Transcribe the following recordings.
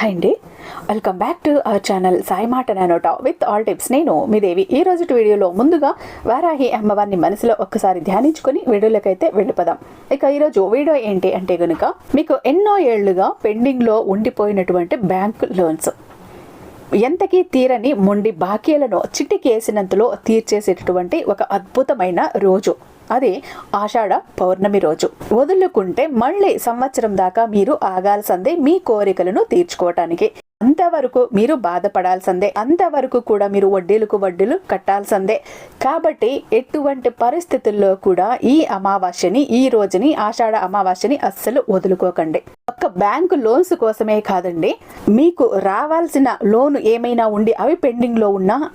Hi అండి. Welcome back to our channel Sai మాట నానోట విత్ ఆల్ టిప్స్ నేను మీ దేవి. ఈ రోజు వీడియోలో ముందుగా వారాహి అమ్మవారిని మనసులో ఒక్కసారి ధ్యానించుకొని వీడియోలకైతే వెళ్ళిపోదాం. ఇక ఈరోజు వీడియో ఏంటి అంటే కనుక మీకు ఎన్నో ఏళ్ళుగా పెండింగ్లో ఉండిపోయినటువంటి బ్యాంక్ లోన్స్ ఎంతకీ తీరని మొండి బాకీలను చిటికేసినంతలో తీర్చేసేటటువంటి ఒక అద్భుతమైన రోజు. అది ఆషాఢ పౌర్ణమి రోజు. వదులుకుంటే మళ్ళీ సంవత్సరం దాకా మీరు ఆగాల్సిందే మీ కోరికలను తీర్చుకోవటానికి. అంతవరకు మీరు బాధపడాల్సిందే. అంతవరకు కూడా మీరు వడ్డీలకు వడ్డీలు కట్టాల్సిందే. కాబట్టి ఎటువంటి పరిస్థితుల్లో కూడా ఈ అమావాస్యని ఈ రోజుని ఆషాఢ అమావాస్యని అస్సలు వదులుకోకండి. ఒక్క బ్యాంకు లోన్స్ కోసమే కాదండి మీకు రావాల్సిన లోన్ ఏమైనా ఉండి అవి పెండింగ్లో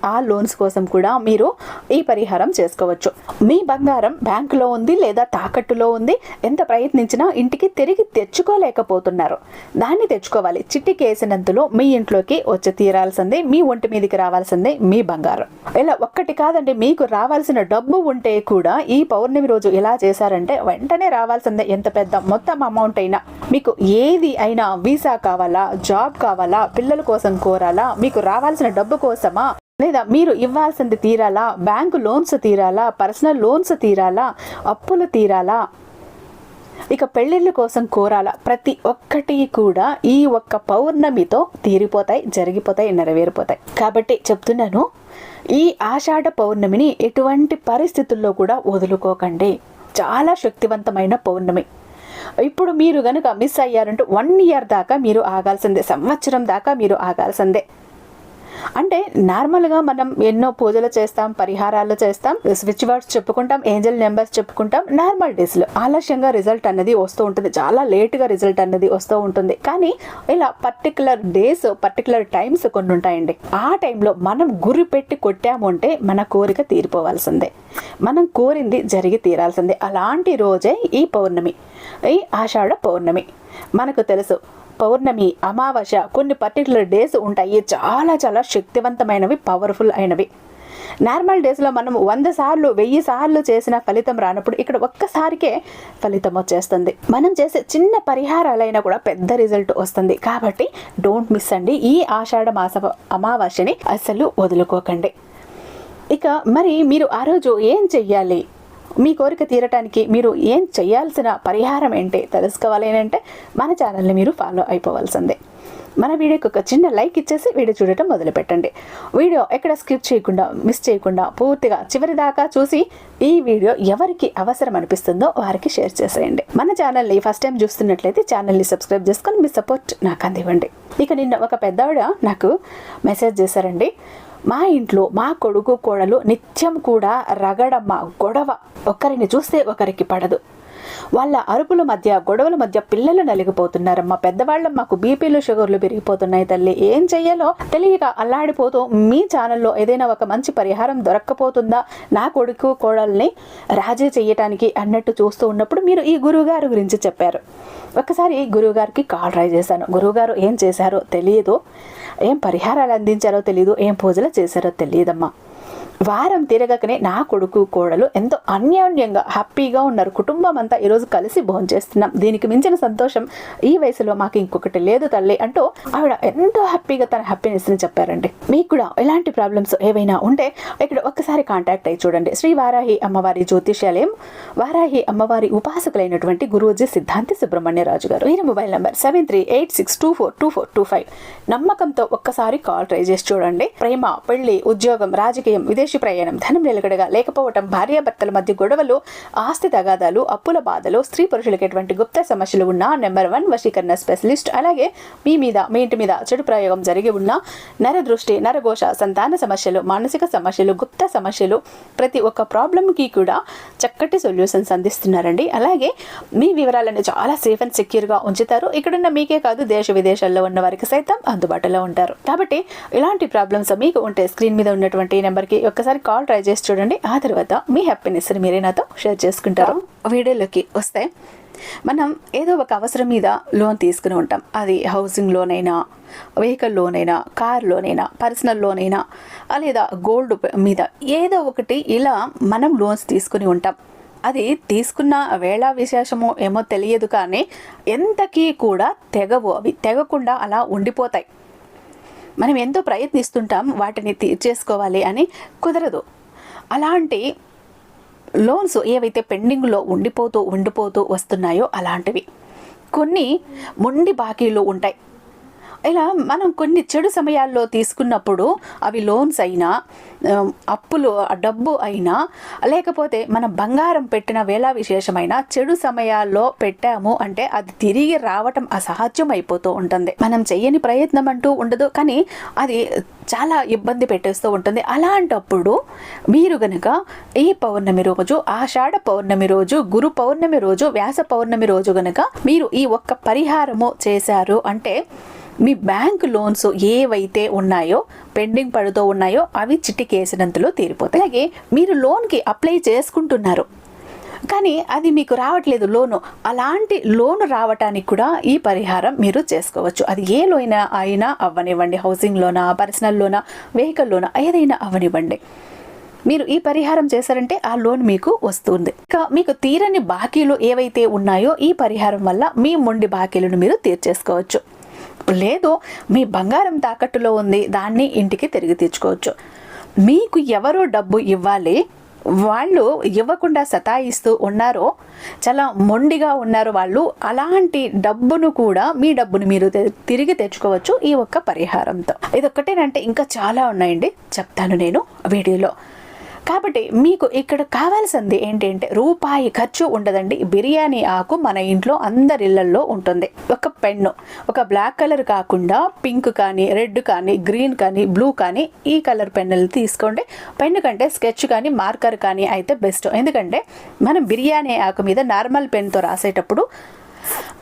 ఆ లోన్స్ కోసం కూడా మీరు ఈ పరిహారం చేసుకోవచ్చు. మీ బంగారం బ్యాంకులో ఉంది లేదా తాకట్టులో ఉంది ఎంత ప్రయత్నించినా ఇంటికి తిరిగి తెచ్చుకోలేకపోతున్నారు. దాన్ని తెచ్చుకోవాలి. చిట్టికేసినంతలో మీ ఇంట్లోకి వచ్చి తీరాల్సిందే మీ ఒంటి మీదకి రావాల్సిందే మీ బంగారం. ఇలా ఒక్కటి కాదండి మీకు రావాల్సిన డబ్బు ఉంటే కూడా ఈ పౌర్ణమి రోజు ఎలా చేశారంటే వెంటనే రావాల్సిందే. ఎంత పెద్ద మొత్తం అమౌంట్ అయినా మీకు ఏది అయినా వీసా కావాలా జాబ్ కావాలా పిల్లల కోసం కోరాలా మీకు రావాల్సిన డబ్బు కోసమా లేదా మీరు ఇవ్వాల్సింది తీరాలా బ్యాంకు లోన్స్ తీరాలా పర్సనల్ లోన్స్ తీరాలా అప్పులు తీరాలా ఇక పెళ్ళిళ్ళ కోసం కోరాల ప్రతి ఒక్కటి కూడా ఈ ఒక్క పౌర్ణమితో తీరిపోతాయి జరిగిపోతాయి నెరవేరిపోతాయి. కాబట్టి చెప్తున్నాను ఈ ఆషాఢ పౌర్ణమిని ఎటువంటి పరిస్థితుల్లో కూడా వదులుకోకండి. చాలా శక్తివంతమైన పౌర్ణమి. ఇప్పుడు మీరు గనుక మిస్ అయ్యారంటూ వన్ ఇయర్ దాకా మీరు ఆగాల్సిందే సంవత్సరం దాకా మీరు ఆగాల్సిందే. అంటే నార్మల్గా మనం ఎన్నో పూజలు చేస్తాం పరిహారాలు చేస్తాం స్విచ్ వర్డ్స్ చెప్పుకుంటాం ఏంజల్ నెంబర్స్ చెప్పుకుంటాం నార్మల్ డేస్లో ఆలస్యంగా రిజల్ట్ అన్నది వస్తూ ఉంటుంది. చాలా లేట్గా రిజల్ట్ అన్నది వస్తూ ఉంటుంది. కానీ ఇలా పర్టికులర్ డేస్ పర్టికులర్ టైమ్స్ కొన్ని ఉంటాయండి. ఆ టైంలో మనం గురి పెట్టి కొట్టాము అంటే మన కోరిక తీరిపోవాల్సిందే. మనం కోరింది జరిగి తీరాల్సిందే. అలాంటి రోజే ఈ పౌర్ణమి ఈ ఆషాఢ పౌర్ణమి. మనకు తెలుసు పౌర్ణమి అమావాస్య కొన్ని పర్టికులర్ డేస్ ఉంటాయి. చాలా చాలా శక్తివంతమైనవి పవర్ఫుల్ అయినవి. నార్మల్ డేస్లో మనం వంద సార్లు వెయ్యి సార్లు చేసిన ఫలితం రానప్పుడు ఇక్కడ ఒక్కసారికే ఫలితం వచ్చేస్తుంది. మనం చేసే చిన్న పరిహారాలైనా కూడా పెద్ద రిజల్ట్ వస్తుంది. కాబట్టి డోంట్ మిస్ అండి ఈ ఆషాఢ మాస అమావాస్యని అస్సలు వదులుకోకండి. ఇక మరి మీరు ఆ రోజు ఏం చెయ్యాలి? మీ కోరిక తీరటానికి మీరు ఏం చేయాల్సిన పరిహారం ఏంటి తెలుసుకోవాలి అంటే మన ఛానల్ని మీరు ఫాలో అయిపోవాల్సిందే. మన వీడియోకి ఒక చిన్న లైక్ ఇచ్చేసి వీడియో చూడటం మొదలు పెట్టండి వీడియో ఎక్కడ స్కిప్ చేయకుండా మిస్ చేయకుండా పూర్తిగా చివరి దాకా చూసి ఈ వీడియో ఎవరికి అవసరం అనిపిస్తుందో వారికి షేర్ చేసేయండి. మన ఛానల్ని ఫస్ట్ టైం చూస్తున్నట్లయితే ఛానల్ని సబ్స్క్రైబ్ చేసుకొని మీ సపోర్ట్ నాకు అందివ్వండి. ఇక నిన్న ఒక పెద్దవాడ నాకు మెసేజ్ చేశారండి. మా ఇంట్లో మా కొడుకు కోడలు నిత్యం కూడా రగడమ్మ గొడవ. ఒకరిని చూస్తే ఒకరికి పడదు. వాళ్ళ అరుపుల మధ్య గొడవల మధ్య పిల్లలు నలిగిపోతున్నారమ్మా. పెద్దవాళ్ళ మాకు బీపీలు షుగర్లు పెరిగిపోతున్నాయి తల్లి. ఏం చెయ్యాలో తెలియక అల్లాడిపోతూ మీ ఛానల్లో ఏదైనా ఒక మంచి పరిహారం దొరక్కపోతుందా? నా కొడుకు కోడల్ని రాజీ చెయ్యటానికి అన్నట్టు చూస్తూ ఉన్నప్పుడు మీరు ఈ గురువుగారు గురించి చెప్పారు. ఒకసారి గురువుగారికి కాల్ ట్రై చేశాను. గురువుగారు ఏం చేశారో తెలియదు ఏం పరిహారాలు అందించారో తెలియదు ఏం పూజలు చేశారో తెలియదమ్మా. వారం తిరగకనే నా కొడుకు కోడలు ఎంతో అన్యోన్యంగా హ్యాపీగా ఉన్నారు. కుటుంబం అంతా ఈరోజు కలిసి భోంచేస్తున్నాం దీనికి మించిన సంతోషం ఈ వయసులో మాకు ఇంకొకటి లేదు తల్లి అంటూ ఆవిడ ఎంతో హ్యాపీగా తన హ్యాపీనెస్ని చెప్పారండి. మీకు కూడా ఎలాంటి ప్రాబ్లమ్స్ ఏవైనా ఉంటే ఇక్కడ ఒక్కసారి కాంటాక్ట్ అయ్యి చూడండి. శ్రీ వారాహి అమ్మవారి జ్యోతిష్యాలయం వారాహి అమ్మవారి ఉపాసకులైనటువంటి గురూజీ సిద్ధాంతి సుబ్రహ్మణ్యరాజు గారు. ఈయన mobile number seven three eight six two four two four two five. నమ్మకంతో ఒక్కసారి కాల్ ట్రై చేసి చూడండి. ప్రేమ పెళ్ళి ఉద్యోగం రాజకీయం విదేశ ప్రయాణం ధనం నిలకడగా లేకపోవటం భార్యాభర్తల మధ్య గొడవలు ఆస్తి తగాదాలు అప్పుల బాధలు స్త్రీ పురుషులకు ఎటువంటి గుప్త సమస్యలు ఉన్న నెంబర్ వన్ వశీకరణ స్పెషలిస్ట్ అలాగే మీ మీద మీ ఇంటి మీద చెడు ప్రయోగం జరిగి ఉన్న నరదృష్టి నరఘోష సంతాన సమస్యలు మానసిక సమస్యలు గుప్త సమస్యలు ప్రతి ఒక్క ప్రాబ్లంకి కూడా చక్కటి సొల్యూషన్స్ అందిస్తున్నారండి. అలాగే మీ వివరాలను చాలా సేఫ్ అండ్ సెక్యూర్గా ఉంచుతారు. ఇక్కడున్న మీకే కాదు దేశ విదేశాల్లో ఉన్న వారికి సైతం అందుబాటులో ఉంటారు. కాబట్టి ఇలాంటి ప్రాబ్లమ్స్ మీకు ఉంటే స్క్రీన్ మీద ఉన్నటువంటి నెంబర్కి ఒక్కసారి కాల్ ట్రై చేసి చూడండి. ఆ తర్వాత మీ హ్యాపీనెస్ని మీరే నాతో షేర్ చేసుకుంటారు. వీడియోలోకి వస్తే మనం ఏదో ఒక అవసరం మీద లోన్ తీసుకుని ఉంటాం. అది హౌసింగ్ లోన్ అయినా వెహికల్ లోన్ అయినా కార్ లోన్ అయినా పర్సనల్ లోన్ అయినా లేదా గోల్డ్ మీద ఏదో ఒకటి ఇలా మనం లోన్స్ తీసుకుని ఉంటాం. అది తీసుకున్న వేళ విశేషమో ఏమో తెలియదు కానీ ఎంతకీ కూడా తెగవు. అవి తెగకుండా అలా ఉండిపోతాయి. మనం ఎంతో ప్రయత్నిస్తుంటాం వాటిని తీర్చేసుకోవాలి అని కుదరదు. అలాంటి లోన్స్ ఏవైతే పెండింగ్లో ఉండిపోతూ ఉండిపోతూ వస్తున్నాయో అలాంటివి. కొన్ని మొండి బాకీలు ఉంటాయి. ఇలా మనం కొన్ని చెడు సమయాల్లో తీసుకున్నప్పుడు అవి లోన్స్ అయినా అప్పులు డబ్బు అయినా లేకపోతే మనం బంగారం పెట్టిన వేళ విశేషమైన చెడు సమయాల్లో పెట్టాము అంటే అది తిరిగి రావటం అసహజం అయిపోతూ ఉంటుంది. మనం చెయ్యని ప్రయత్నం అంటూ ఉండదు కానీ అది చాలా ఇబ్బంది పెట్టేస్తూ ఉంటుంది. అలాంటప్పుడు మీరు గనక ఈ పౌర్ణమి రోజు ఆషాఢ పౌర్ణమి రోజు గురు పౌర్ణమి రోజు వ్యాస పౌర్ణమి రోజు గనక మీరు ఈ ఒక్క పరిహారము చేశారు అంటే మీ బ్యాంక్ లోన్స్ ఏవైతే ఉన్నాయో పెండింగ్ పడుతూ ఉన్నాయో అవి చిట్టికేసినంతలో తీరిపోతాయి. అలాగే మీరు లోన్కి అప్లై చేసుకుంటున్నారు. కానీ అది మీకు రావట్లేదు లోను. అలాంటి లోన్ రావటానికి కూడా ఈ పరిహారం మీరు చేసుకోవచ్చు. అది ఏ లోన్ అయినా అవ్వనివ్వండి. హౌసింగ్ లోనా పర్సనల్ లోనా వెహికల్ లోనా ఏదైనా అవ్వనివ్వండి. మీరు ఈ పరిహారం చేశారంటే ఆ లోన్ మీకు వస్తుంది. ఇక మీకు తీరని బాకీలు ఏవైతే ఉన్నాయో ఈ పరిహారం వల్ల మీ మొండి బాకీలను మీరు తీర్చేసుకోవచ్చు. లేదు మీ బంగారం తాకట్టులో ఉంది దాన్ని ఇంటికి తిరిగి తెచ్చుకోవచ్చు మీకు ఎవరో డబ్బు ఇవ్వాలి? వాళ్ళు ఇవ్వకుండా సతాయిస్తూ ఉన్నారో చాలా మొండిగా ఉన్నారు వాళ్ళు అలాంటి డబ్బును కూడా మీ డబ్బును మీరు తిరిగి తెచ్చుకోవచ్చు ఈ ఒక్క పరిహారంతో. ఇదొక్కటేనంటే ఇంకా చాలా ఉన్నాయండి. చెప్తాను నేను వీడియోలో. కాబట్టి మీకు ఇక్కడ కావాల్సింది ఏంటంటే రూపాయి ఖర్చు ఉండదండి. బిర్యానీ ఆకు మన ఇంట్లో అందరిళ్ళలో ఉంటుంది. ఒక పెన్ను ఒక బ్లాక్ కలర్ కాకుండా పింక్ కానీ రెడ్ కానీ గ్రీన్ కానీ బ్లూ కానీ ఈ కలర్ పెన్నులు తీసుకోండి. పెన్ను కంటే స్కెచ్ కానీ మార్కర్ కానీ అయితే బెస్ట్. ఎందుకంటే మనం బిర్యానీ ఆకు మీద నార్మల్ పెన్తో రాసేటప్పుడు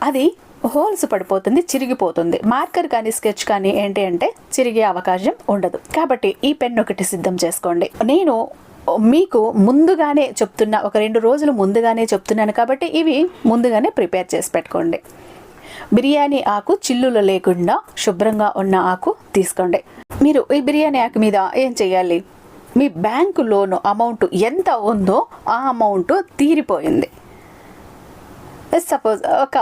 అది హోల్స్ పడిపోతుంది చిరిగిపోతుంది. మార్కర్ కానీ స్కెచ్ కానీ ఏంటి అంటే చిరిగే అవకాశం ఉండదు. కాబట్టి ఈ పెన్ ఒకటి సిద్ధం చేసుకోండి. నేను మీకు ముందుగానే చెప్తున్నా ఒక రెండు రోజులు ముందుగానే చెప్తున్నాను కాబట్టి ఇవి ముందుగానే ప్రిపేర్ చేసి పెట్టుకోండి. బిర్యానీ ఆకు చిల్లులు లేకుండా శుభ్రంగా ఉన్న ఆకు తీసుకోండి. మీరు ఈ బిర్యానీ ఆకు మీద ఏం చేయాలి? మీ బ్యాంకు లోను అమౌంట్ ఎంత ఉందో ఆ అమౌంట్ తీరిపోయింది. సపోజ్ ఒక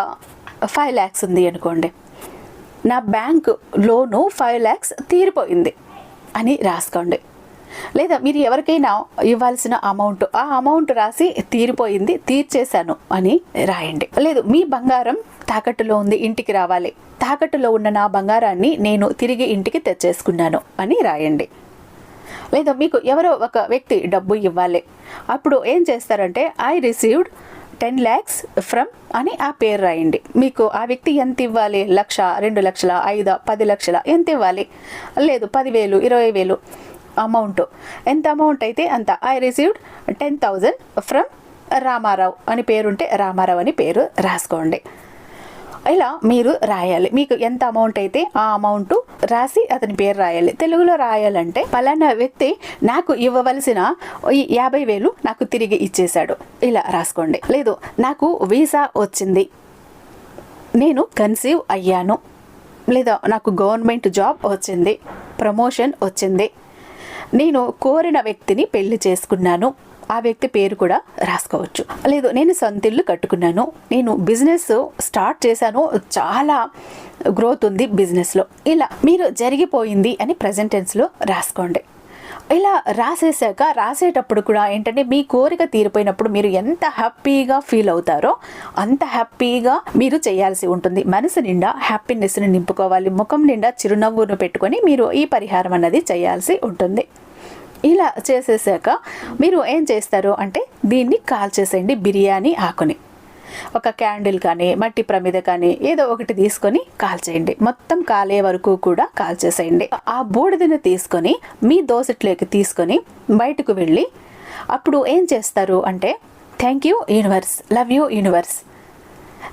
ఫైవ్ ల్యాక్స్ ఉంది అనుకోండి. నా బ్యాంకు లోను ఫైవ్ ల్యాక్స్ తీరిపోయింది అని రాసుకోండి. లేదా మీరు ఎవరికైనా ఇవ్వాల్సిన అమౌంట్ ఆ అమౌంట్ రాసి తీరిపోయింది తీర్చేశాను అని రాయండి. లేదు మీ బంగారం తాకట్టులో ఉంది ఇంటికి రావాలి. తాకట్టులో ఉన్న నా బంగారాన్ని నేను తిరిగి ఇంటికి తెచ్చేసుకున్నాను అని రాయండి. లేదా మీకు ఎవరో ఒక వ్యక్తి డబ్బు ఇవ్వాలి. అప్పుడు ఏం చేస్తారంటే I received ten lakhs from అని ఆ పేరు రాయండి. మీకు ఆ వ్యక్తి ఎంత ఇవ్వాలి? లక్ష రెండు లక్షల ఐదు పది లక్షల ఎంత ఇవ్వాలి? లేదు పదివేలు ఇరవై వేలు. అమౌంట్ ఎంత అమౌంట్ అయితే అంత. I received ten thousand from Ramarao అని పేరుంటే రామారావు అని పేరు రాసుకోండి. ఇలా మీరు రాయాలి. మీకు ఎంత అమౌంట్ అయితే ఆ అమౌంట్ రాసి అతని పేరు రాయాలి. తెలుగులో రాయాలంటే పలానా వ్యక్తి నాకు ఇవ్వవలసిన ఈ యాభై వేలు నాకు తిరిగి ఇచ్చేశాడు. ఇలా రాసుకోండి. లేదు నాకు వీసా వచ్చింది. నేను కన్సీవ్ అయ్యాను. లేదా నాకు గవర్నమెంట్ జాబ్ వచ్చింది. ప్రమోషన్ వచ్చింది. నేను కోరిన వ్యక్తిని పెళ్ళి చేసుకున్నాను. ఆ వ్యక్తి పేరు కూడా రాసుకోవచ్చు. లేదు నేను సొంత ఇల్లు కట్టుకున్నాను. నేను బిజినెస్ స్టార్ట్ చేశాను. చాలా గ్రోత్ ఉంది బిజినెస్లో. ఇలా మీరు జరిగిపోయింది అని ప్రజెంటెన్స్లో రాసుకోండి. ఇలా రాసేసాక రాసేటప్పుడు కూడా ఏంటంటే మీ కోరిక తీరిపోయినప్పుడు మీరు ఎంత హ్యాపీగా ఫీల్ అవుతారో అంత హ్యాపీగా మీరు చేయాల్సి ఉంటుంది. మనసు నిండా హ్యాపీనెస్ని నింపుకోవాలి. ముఖం నిండా చిరునవ్వును పెట్టుకొని మీరు ఈ పరిహారం అన్నది చేయాల్సి ఉంటుంది. ఇలా చేసేసాక మీరు ఏం చేస్తారు అంటే దీన్ని కాల్ చేసేయండి బిర్యానీ ఆకుని. ఒక క్యాండిల్ కానీ మట్టి ప్రమిద కానీ ఏదో ఒకటి తీసుకొని కాల్చేయండి మొత్తం కాలే వరకు కూడా కాల్చేసేయండి ఆ బూడిదని తీసుకొని మీ దోసట్లోకి తీసుకొని బయటకు వెళ్ళి అప్పుడు ఏం చేస్తారు అంటే thank you universe love you universe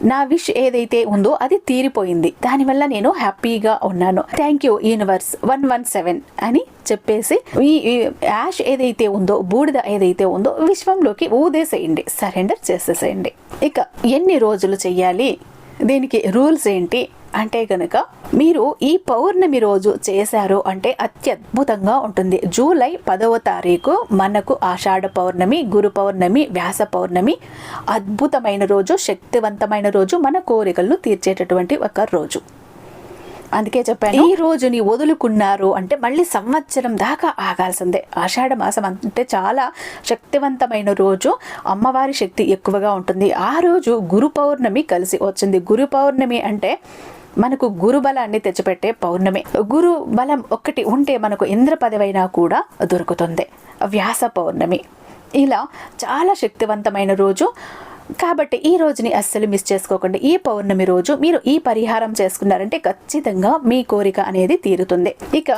నా విష్ ఏదైతే ఉందో అది తీరిపోయింది. దానివల్ల నేను హ్యాపీగా ఉన్నాను. Thank you universe one one seven అని చెప్పేసి ఈ యాష్ ఏదైతే ఉందో బూడిద ఏదైతే ఉందో విశ్వంలోకి ఊదేసేయండి. సరెండర్ చేసేసేయండి. ఇక ఎన్ని రోజులు చెయ్యాలి? దీనికి రూల్స్ ఏంటి? అంటే కనుక మీరు ఈ పౌర్ణమి రోజు చేశారు అంటే అత్యద్భుతంగా ఉంటుంది. జూలై పదవ తారీఖు మనకు ఆషాఢ పౌర్ణమి గురు పౌర్ణమి వ్యాస పౌర్ణమి అద్భుతమైన రోజు శక్తివంతమైన రోజు మన కోరికలను తీర్చేటటువంటి ఒక రోజు. అందుకే చెప్పాను ఈ రోజుని వదులుకున్నారు అంటే మళ్ళీ సంవత్సరం దాకా ఆగాల్సిందే. ఆషాఢ మాసం అంటే చాలా శక్తివంతమైన రోజు అమ్మవారి శక్తి ఎక్కువగా ఉంటుంది. ఆ రోజు గురు పౌర్ణమి కలిసి వచ్చింది. గురు పౌర్ణమి అంటే మనకు గురు బలాన్ని తెచ్చిపెట్టే పౌర్ణమి. గురు బలం ఒక్కటి ఉంటే మనకు ఇంద్ర పదవైనా కూడా దొరుకుతుంది. వ్యాస పౌర్ణమి. ఇలా చాలా శక్తివంతమైన రోజు. కాబట్టి ఈ రోజుని అస్సలు మిస్ చేసుకోకండి. ఈ పౌర్ణమి రోజు మీరు ఈ పరిహారం చేసుకున్నారంటే ఖచ్చితంగా మీ కోరిక అనేది తీరుతుంది. ఇక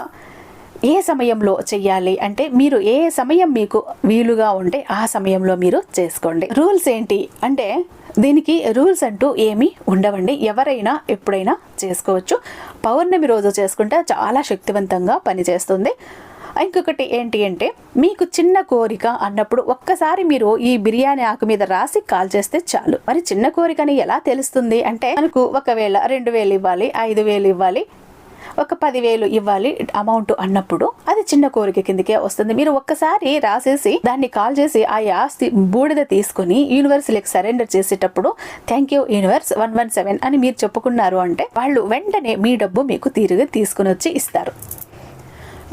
ఏ సమయంలో చెయ్యాలి అంటే మీరు ఏ సమయం మీకు వీలుగా ఉంటే ఆ సమయంలో మీరు చేసుకోండి. రూల్స్ ఏంటి అంటే దీనికి రూల్స్ అంటూ ఏమీ ఉండవండి. ఎవరైనా ఎప్పుడైనా చేసుకోవచ్చు. పౌర్ణమి రోజు చేసుకుంటే చాలా శక్తివంతంగా పనిచేస్తుంది. ఇంకొకటి ఏంటి అంటే మీకు చిన్న కోరిక అన్నప్పుడు ఒక్కసారి మీరు ఈ బిర్యానీ ఆకు మీద రాసి కాల్ చేస్తే చాలు. మరి చిన్న కోరికని ఎలా తెలుస్తుంది అంటే మనకు ఒకవేళ రెండు వేలు ఇవ్వాలి ఐదు వేలు ఇవ్వాలి ఒక పదివేలు ఇవ్వాలి అమౌంట్ అన్నప్పుడు అది చిన్న కోరిక కిందకే వస్తుంది. మీరు ఒక్కసారి రాసేసి దాన్ని కాల్ చేసి ఆ ఆస్తి బూడిద తీసుకుని లెక్ సరెండర్ చేసేటప్పుడు thank you universe one one seven అని మీరు చెప్పుకున్నారు అంటే వాళ్ళు వెంటనే మీ డబ్బు మీకు తిరిగి తీసుకుని వచ్చి ఇస్తారు.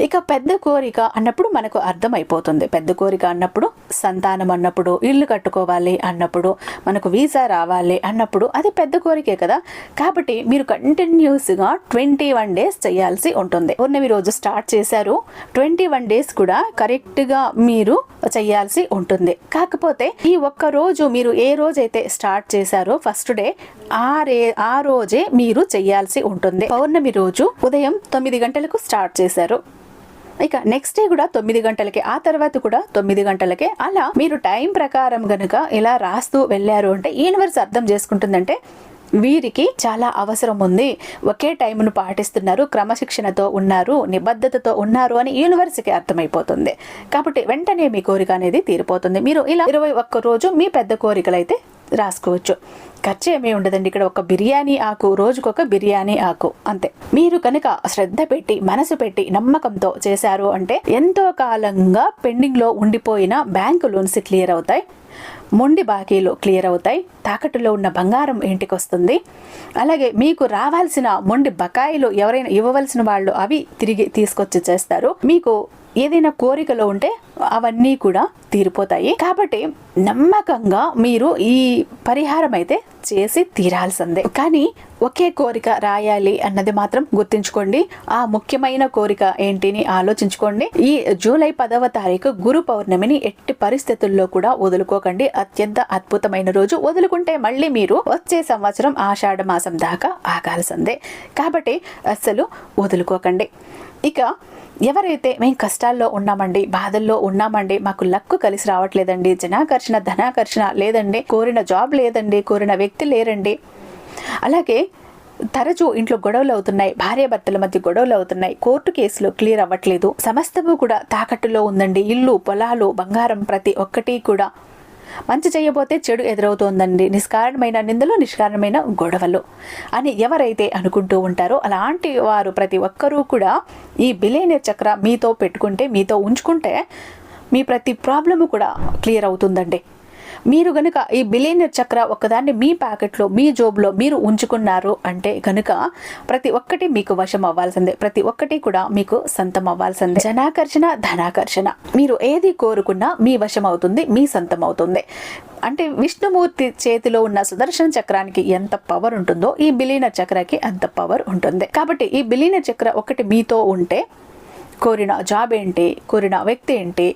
ఇక పెద్ద కోరిక అన్నప్పుడు మనకు అర్థమైపోతుంది. పెద్ద కోరిక అన్నప్పుడు సంతానం అన్నప్పుడు ఇల్లు కట్టుకోవాలి అన్నప్పుడు మనకు వీసా రావాలి అన్నప్పుడు అది పెద్ద కోరికే కదా. కాబట్టి మీరు కంటిన్యూస్గా ట్వంటీ వన్ డేస్ చేయాల్సి ఉంటుంది. పూర్ణమి రోజు స్టార్ట్ చేశారు. ట్వంటీ వన్ డేస్ కూడా కరెక్ట్గా మీరు చేయాల్సి ఉంటుంది. కాకపోతే ఈ ఒక్క రోజు మీరు ఏ రోజైతే స్టార్ట్ చేశారో ఫస్ట్ డే ఆ రే ఆ రోజే మీరు చేయాల్సి ఉంటుంది. పౌర్ణమి రోజు ఉదయం తొమ్మిది గంటలకు స్టార్ట్ చేశారు. ఇక నెక్స్ట్ డే కూడా తొమ్మిది గంటలకి ఆ తర్వాత కూడా తొమ్మిది గంటలకే. అలా మీరు టైం ప్రకారం గనుక ఇలా రాస్తూ వెళ్ళారు అంటే యూనివర్స్ అర్థం చేసుకుంటుందంటే వీరికి చాలా అవసరం ఉంది. ఒకే టైంను పాటిస్తున్నారు క్రమశిక్షణతో ఉన్నారు నిబద్ధతతో ఉన్నారు అని యూనివర్సిటీకి అర్థమైపోతుంది. కాబట్టి వెంటనే మీ కోరిక అనేది తీరిపోతుంది. మీరు ఇలా ఇరవై ఒక్క రోజు మీ పెద్ద కోరికలైతే రాసుకోవచ్చు. ఖర్చు ఏమీ ఉండదండి. ఇక్కడ ఒక బిర్యానీ ఆకు రోజుకొక బిర్యానీ ఆకు. అంతే. మీరు కనుక శ్రద్ధ పెట్టి మనసు పెట్టి నమ్మకంతో చేశారు అంటే ఎంతో కాలంగా పెండింగ్లో ఉండిపోయిన బ్యాంకు లోన్స్ క్లియర్ అవుతాయి. మొండి బాకీలు క్లియర్ అవుతాయి. తాకట్టులో ఉన్న బంగారం ఇంటికి వస్తుంది అలాగే మీకు రావాల్సిన మొండి బకాయిలు ఎవరైనా ఇవ్వవలసిన వాళ్ళు అవి తిరిగి తీసుకొచ్చి చేస్తారు. మీకు ఏదైనా కోరికలో ఉంటే అవన్నీ కూడా తీరిపోతాయి. కాబట్టి నమ్మకంగా మీరు ఈ పరిహారం అయితే చేసి తీరాల్సిందే. కానీ ఒకే కోరిక రాయాలి అన్నది మాత్రం గుర్తుంచుకోండి. ఆ ముఖ్యమైన కోరిక ఏంటిని ఆలోచించుకోండి. ఈ జూలై పదవ తారీఖు గురు పౌర్ణమిని ఎట్టి పరిస్థితుల్లో కూడా వదులుకోకండి. అత్యంత అద్భుతమైన రోజు. వదులుకుంటే మళ్ళీ మీరు వచ్చే సంవత్సరం ఆషాఢ మాసం దాకా ఆగాల్సిందే. కాబట్టి అస్సలు వదులుకోకండి. ఇక ఎవరైతే మేము కష్టాల్లో ఉన్నామండి బాధల్లో ఉన్నామండి మాకు లక్కు కలిసి రావట్లేదండి జనాకర్షణ ధనాకర్షణ లేదండి కోరిన జాబ్ లేదండి కోరిన వ్యక్తి లేరండి. అలాగే తరచూ ఇంట్లో గొడవలు అవుతున్నాయి భార్యాభర్తల మధ్య గొడవలు అవుతున్నాయి కోర్టు కేసులు క్లియర్ అవ్వట్లేదు. సమస్తము కూడా తాకట్టులో ఉందండి. ఇల్లు పొలాలు బంగారం ప్రతి ఒక్కటి కూడా మంచి చేయబోతే చెడు ఎదురవుతోందండి. నిష్కారణమైన నిందలు నిష్కారణమైన గొడవలు అని ఎవరైతే అనుకుంటూ ఉంటారో అలాంటి వారు ప్రతి ఒక్కరూ కూడా ఈ బిలేనియర్ చక్ర మీతో పెట్టుకుంటే మీతో ఉంచుకుంటే మీ ప్రతి ప్రాబ్లము కూడా క్లియర్ అవుతుందండి. మీరు గనుక ఈ బిలియనర్ చక్ర ఒకదాన్ని మీ ప్యాకెట్లో మీ జోబులో మీరు ఉంచుకున్నారు అంటే గనుక ప్రతి ఒక్కటి మీకు వశం అవ్వాల్సిందే. ప్రతి ఒక్కటి కూడా మీకు సొంతం అవ్వాల్సిందే. జనాకర్షణ ధనాకర్షణ. మీరు ఏది కోరుకున్నా మీ వశం అవుతుంది మీ సొంతం అవుతుంది. అంటే విష్ణుమూర్తి చేతిలో ఉన్న సుదర్శన చక్రానికి ఎంత పవర్ ఉంటుందో ఈ బిలీన చక్రకి అంత పవర్ ఉంటుంది. కాబట్టి ఈ బిలీన చక్ర ఒకటి మీతో ఉంటే కోరిన జాబ్ ఏంటి కోరిన వ్యక్తి ఏంటి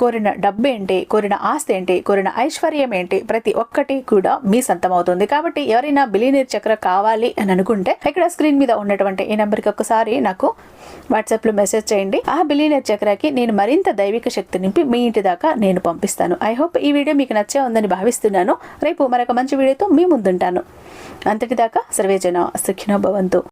కోరిన డబ్బేంటి కోరిన ఆస్తి ఏంటి కోరిన ఐశ్వర్యం ఏంటి ప్రతి ఒక్కటి కూడా మీ సొంతమవుతుంది. కాబట్టి ఎవరైనా బిలీనీర్ చక్ర కావాలి అని అనుకుంటే ఇక్కడ స్క్రీన్ మీద ఉన్నటువంటి ఈ నెంబర్కి ఒకసారి నాకు వాట్సాప్లో మెసేజ్ చేయండి. ఆ బిలీనర్ చక్రకి నేను మరింత దైవిక శక్తి నింపి మీ ఇంటి దాకా నేను పంపిస్తాను. ఐ హోప్ ఈ వీడియో మీకు నచ్చే ఉందని భావిస్తున్నాను. రేపు మరొక మంచి వీడియోతో మీ ముందుంటాను. అంతటిదాకా సర్వేజన సుఖినో భవంతు.